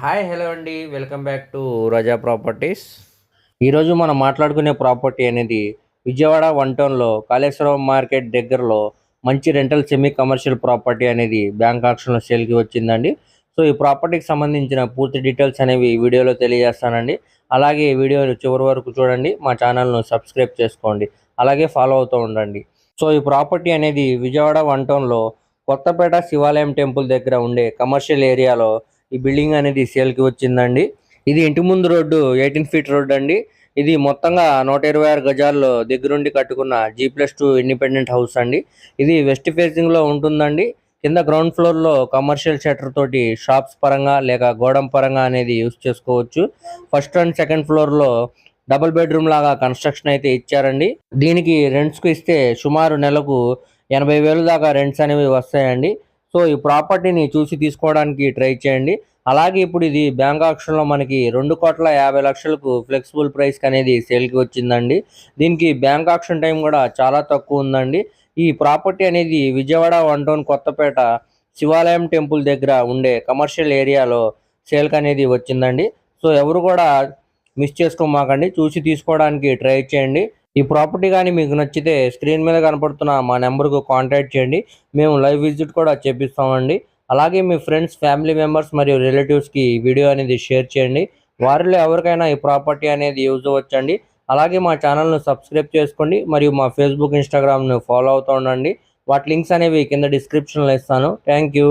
Hi hello అండి. Welcome back to Raza properties. ఈరోజు మనం మాట్లాడుకునే ప్రాపర్టీ అనేది విజయవాడ వన్ టౌన్లో కాళేశ్వరం మార్కెట్ దగ్గరలో మంచి రెంటల్ సెమీ కమర్షియల్ ప్రాపర్టీ అనేది బ్యాంక్ ఆక్షన్లో సేల్కి వచ్చిందండి. సో ఈ ప్రాపర్టీకి సంబంధించిన పూర్తి డీటెయిల్స్ అనేవి వీడియోలో తెలియజేస్తానండి. అలాగే ఈ వీడియో చివరి వరకు చూడండి మా ఛానల్ను సబ్స్క్రైబ్ చేసుకోండి అలాగే ఫాలో అవుతూ ఉండండి. సో ఈ ప్రాపర్టీ అనేది విజయవాడ వన్ టౌన్లో కొత్తపేట శివాలయం టెంపుల్ దగ్గర ఉండే కమర్షియల్ ఏరియాలో ఈ బిల్డింగ్ అనేది సేల్కి వచ్చిందండి. ఇది ఇంటి ముందు రోడ్డు ఎయిటీన్ ఫీట్ రోడ్ అండి. ఇది మొత్తంగా నూట ఇరవై ఆరు గజాల్లో దగ్గరుండి కట్టుకున్న G plus two independent house అండి. ఇది వెస్ట్ ఫేసింగ్లో ఉంటుందండి. కింద గ్రౌండ్ ఫ్లోర్లో కమర్షియల్ షట్టర్ తోటి షాప్స్ పరంగా లేక గోడం పరంగా అనేది యూస్ చేసుకోవచ్చు. ఫస్ట్ అండ్ సెకండ్ ఫ్లోర్లో డబుల్ బెడ్రూమ్ లాగా కన్స్ట్రక్షన్ అయితే ఇచ్చారండి. దీనికి రెంట్స్కు ఇస్తే సుమారు నెలకు ఎనభై వేలు దాకా రెంట్స్ అనేవి వస్తాయండి. సో ఈ ప్రాపర్టీని చూసి తీసుకోవడానికి ట్రై చేయండి. అలాగే ఇప్పుడు ఇది బ్యాంక్ ఆక్షన్లో మనకి రెండు కోట్ల యాభై లక్షలకు ఫ్లెక్సిబుల్ ప్రైస్కి అనేది సేల్కి వచ్చిందండి. దీనికి బ్యాంక్ ఆక్షన్ టైం కూడా చాలా తక్కువ ఉందండి. ఈ ప్రాపర్టీ అనేది విజయవాడ వన్ టౌన్ కొత్తపేట శివాలయం టెంపుల్ దగ్గర ఉండే కమర్షియల్ ఏరియాలో సేల్కి అనేది వచ్చిందండి. సో ఎవరు కూడా మిస్ చేసుకోమాకండి. చూసి తీసుకోవడానికి ట్రై చేయండి. ఈ ప్రాపర్టీ కానీ మీకు నచ్చితే స్క్రీన్ మీద కనపడుతున్న మా నెంబర్కు కాంటాక్ట్ చేయండి. మేము లైవ్ విజిట్ కూడా చేపిస్తామండి. అలాగే మీ ఫ్రెండ్స్ ఫ్యామిలీ మెంబర్స్ మరియు రిలేటివ్స్కి వీడియో అనేది షేర్ చేయండి. వారిలో ఎవరికైనా ఈ ప్రాపర్టీ అనేది యూజ్ అవ్వచ్చండి. అలాగే మా ఛానల్ను సబ్స్క్రైబ్ చేసుకోండి మరియు మా ఫేస్బుక్ ఇన్స్టాగ్రామ్ను ఫాలో అవుతూ ఉండండి. వాటి లింక్స్ అనేవి కింద డిస్క్రిప్షన్లో ఇస్తాను. Thank you